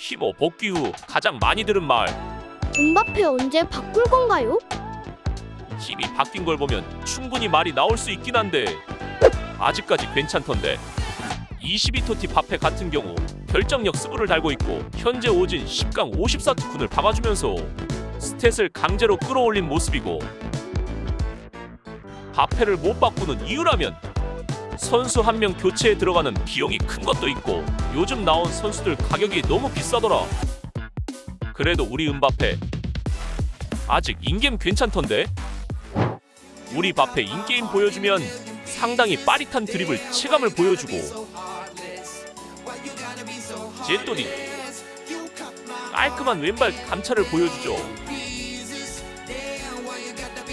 히모 복귀 후 가장 많이 들은 말 음바페 언제 바꿀 건가요? 팀이 바뀐 걸 보면 충분히 말이 나올 수 있긴 한데 아직까지 괜찮던데 22토티 바페 같은 경우 결정력 스브를 달고 있고 현재 오진 10강 54투쿤을 박아주면서 스탯을 강제로 끌어올린 모습이고 바페를 못 바꾸는 이유라면 선수 한 명 교체에 들어가는 비용이 큰 것도 있고 요즘 나온 선수들 가격이 너무 비싸더라. 그래도 우리 음바페 아직 인겜 괜찮던데? 우리 바페 인게임 보여주면 상당히 빠릿한 드립을 체감을 보여주고. 제또니 깔끔한 왼발 감차를 보여주죠.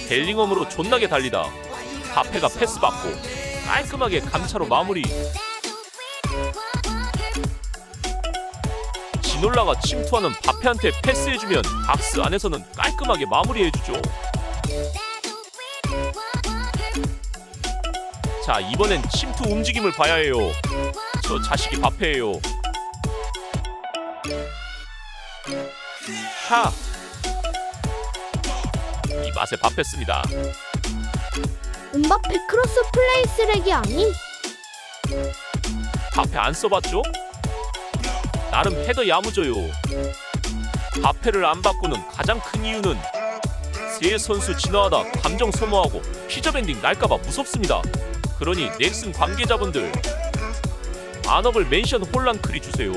벨링엄으로 존나게 달리다 바페가 패스 받고 깔끔하게 감차로 마무리. 지놀라가 침투하는 바페한테 패스해주면 박스 안에서는 깔끔하게 마무리해주죠. 자 이번엔 침투 움직임을 봐야 해요. 저 자식이 바페예요. 하! 이 맛에 밥했습니다 음바페 크로스 플레이 쓰레기 아니? 바페 안 써봤죠? 나름 헤더 야무져요 바페를 안 바꾸는 가장 큰 이유는 세 선수 진화하다 감정 소모하고 피저밴딩 날까봐 무섭습니다 그러니 넥슨 관계자분들 안업을 멘션 혼란 크리 주세요